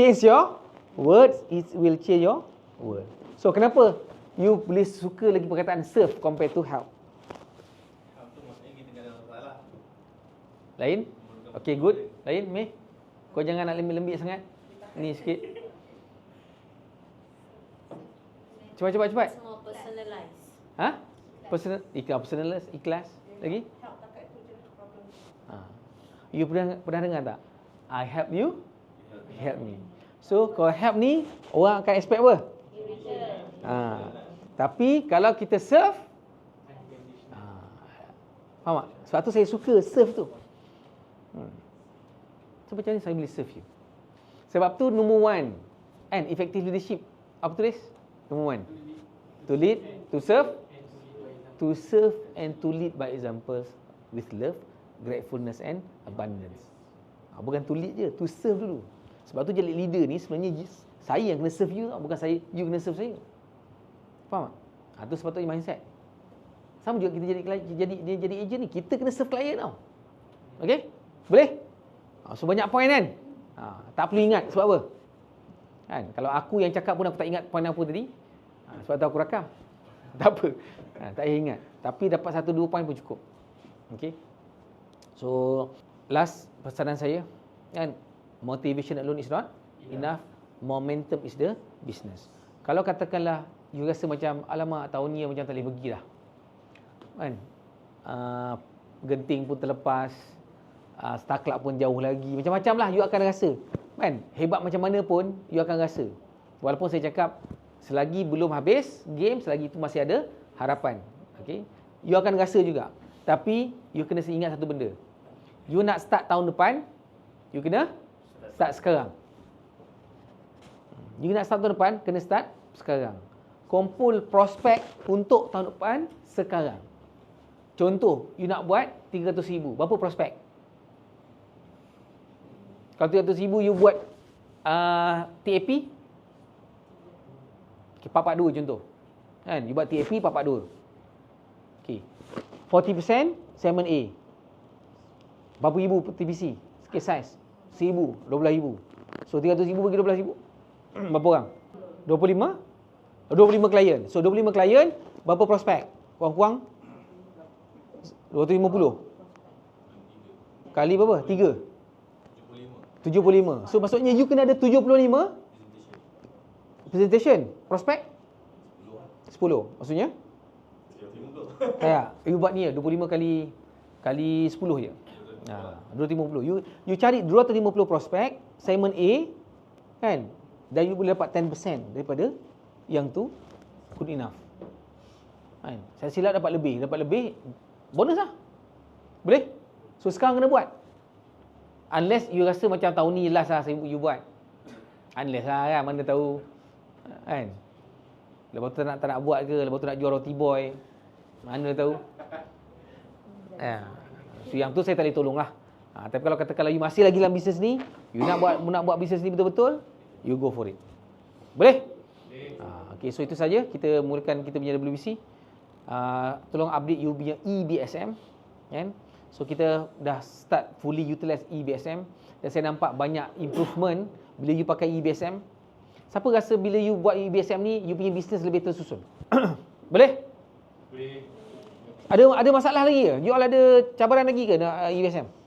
change your words, it will change your word. So kenapa you boleh suka lagi perkataan serve compared to help? Lain? Okay, good. Lain, Meh? Kau jangan nak lembik-lembik sangat. Ni sikit. Cepat, cepat, cepat. Ha? Personal, ikhlas, personalize, ikhlas. Lagi? Ha. You pernah pernah dengar tak? I help you, help me. So, kalau help ni, orang akan expect apa? Ha. Tapi, kalau kita serve, ha. faham tak? Sebab tu saya suka serve tu. Hmm. So, macam ni saya boleh serve you? Sebab tu, number one, and effective leadership. Apa tulis? Number one. To lead, to serve, to serve and to lead by examples with love, gratefulness and abundance. Ha, bukan to lead je, to serve dulu. Sebab tu jadi leader ni sebenarnya saya yang kena serve you tau, bukan saya you kena serve saya. Faham tak? Ha, tu sepatutnya mindset. Sama juga kita jadi jadi dia jadi agent ni, kita kena serve klien tau. Okey? Boleh? Ha, so banyak point kan? Ha, tak perlu ingat sebab apa? Kan? Kalau aku yang cakap pun aku tak ingat point apa tadi. Ha, sebab tu aku rakam. Tak apa. Ha, tak payah ingat. Tapi dapat satu dua point pun cukup. Okey. So last pesanan saya kan motivation alone is not enough. Momentum is the business. Kalau katakanlah you rasa macam alamak tahun ni macam tak boleh pergi dah. Kan? Uh, genting pun terlepas. Uh, star club pun jauh lagi. Macam-macam lah you akan rasa. Kan? Hebat macam mana pun you akan rasa. Walaupun saya cakap selagi belum habis game, selagi itu masih ada harapan. Okay? You akan rasa juga. Tapi you kena ingat satu benda. You nak start tahun depan, you kena start sekarang. You nak start tahun depan, kena start sekarang. Kumpul prospek untuk tahun depan sekarang. Contoh, you nak buat 300 ribu. Berapa prospek? Kalau 300 ribu you buat uh, TAP, okay, 442 contoh. Kan? You buat TAP 442. Okay. 40% segment A. Berapa ribu TPC? Sikit size. 1000, 12000. So 300 ribu bagi 12 ribu. berapa orang? 25? 25 klien. So 25 klien, berapa prospek? Kurang-kurang 250. Kali berapa? 3. 75. So maksudnya you kena ada 75 presentation. Prospek 10. Maksudnya? Tak. You buat ni ya, 25 kali kali 10 je. Ha, 250. You you cari 250 prospek segment A kan? Dan you boleh dapat 10% daripada yang tu good enough. Kan? Saya silap dapat lebih, dapat lebih bonus lah. Boleh? So sekarang kena buat. Unless you rasa macam tahun ni last lah saya you buat. Unless lah kan, mana tahu. Kan? Lepas tu tak nak, tak nak buat ke, lepas tu nak jual roti boy. Mana tahu. Ya. So yang tu saya tak boleh tolong lah. Ha, tapi kalau kata kalau you masih lagi dalam bisnes ni, you nak buat nak buat bisnes ni betul-betul, you go for it. Boleh? Ha, okay, so itu saja kita mulakan kita punya WBC. Uh, tolong update you punya EBSM. Kan? So kita dah start fully utilize EBSM dan saya nampak banyak improvement bila you pakai EBSM. Siapa rasa bila you buat EBSM ni, you punya bisnes lebih tersusun? Boleh? Boleh. Ada ada masalah lagi ke? You all ada cabaran lagi ke nak uh, EBSM?